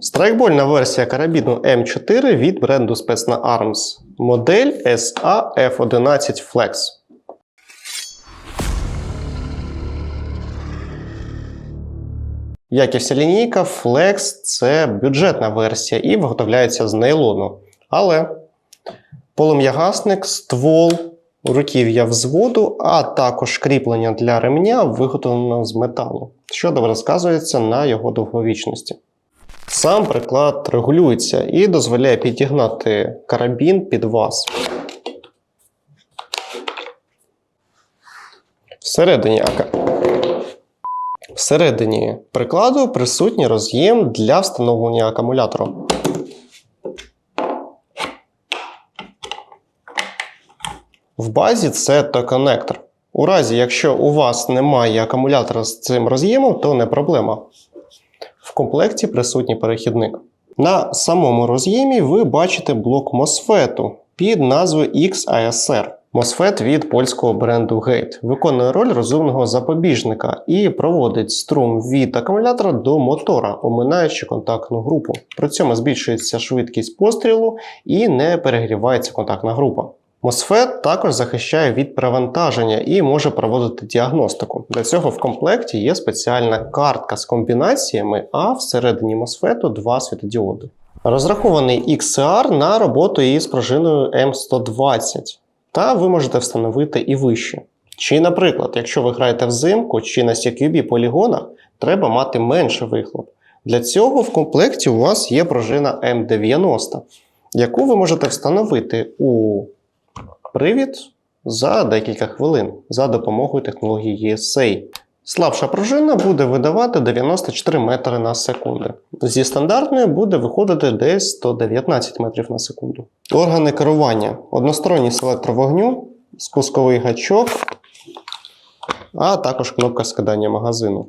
Страйкбольна версія карабіну М4 від бренду Спецна Arms. Модель SA F11 Flex. Як і вся лінійка, Flex це бюджетна версія і виготовляється з нейлону. Але полум'ягасник, ствол, руків'я взводу, а також кріплення для ремня виготовлено з металу, що добре сказується на його довговічності. Сам приклад регулюється і дозволяє підігнати карабін під вас. Всередині. Всередині прикладу присутній роз'єм для встановлення акумулятора. В базі це T-коннектор. У разі, якщо у вас немає акумулятора з цим роз'ємом, то не проблема. Комплекті присутній перехідник. На самому роз'ємі ви бачите блок MOSFET під назвою XASR. MOSFET від польського бренду Gate виконує роль розумного запобіжника і проводить струм від акумулятора до мотора, оминаючи контактну групу. При цьому збільшується швидкість пострілу і не перегрівається контактна група. MOSFET також захищає від перевантаження і може проводити діагностику. Для цього в комплекті є спеціальна картка з комбінаціями, а всередині MOSFET два світодіоди. Розрахований XCR на роботу із пружиною M120, та ви можете встановити і вище. Чи, наприклад, якщо ви граєте взимку чи на CQB полігонах, треба мати менший вихлоп. Для цього в комплекті у вас є пружина M90, яку ви можете встановити у привід за декілька хвилин за допомогою технології ESA. Слабша пружина буде видавати 94 метри на секунду. Зі стандартною буде виходити десь 119 метрів на секунду. Органи керування: односторонній селектор вогню, спусковий гачок, а також кнопка скидання магазину.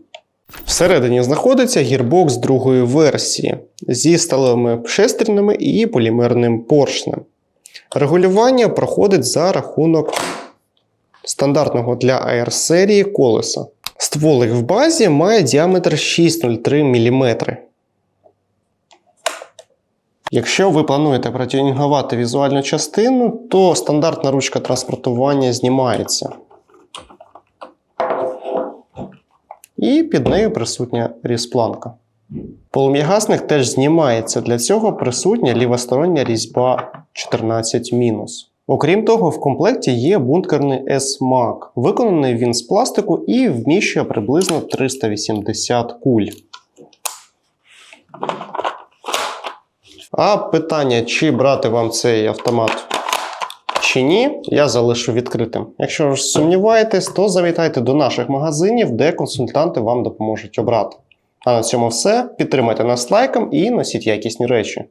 Всередині знаходиться гірбокс другої версії зі сталевими шестернями і полімерним поршнем. Регулювання проходить за рахунок стандартного для AR серії колеса. Стволик в базі має діаметр 6,03 мм. Якщо ви плануєте протюнінгувати візуальну частину, то стандартна ручка транспортування знімається. І під нею присутня різпланка. Полум'ягасник теж знімається. Для цього присутня лівостороння різьба 14 мінус. Окрім того, в комплекті є бункерний S-MAG. Виконаний він з пластику і вміщує приблизно 380 куль. А питання, чи брати вам цей автомат чи ні, я залишу відкритим. Якщо ж сумніваєтесь, то завітайте до наших магазинів, де консультанти вам допоможуть обрати. А на цьому все. Підтримайте нас лайком і носіть якісні речі.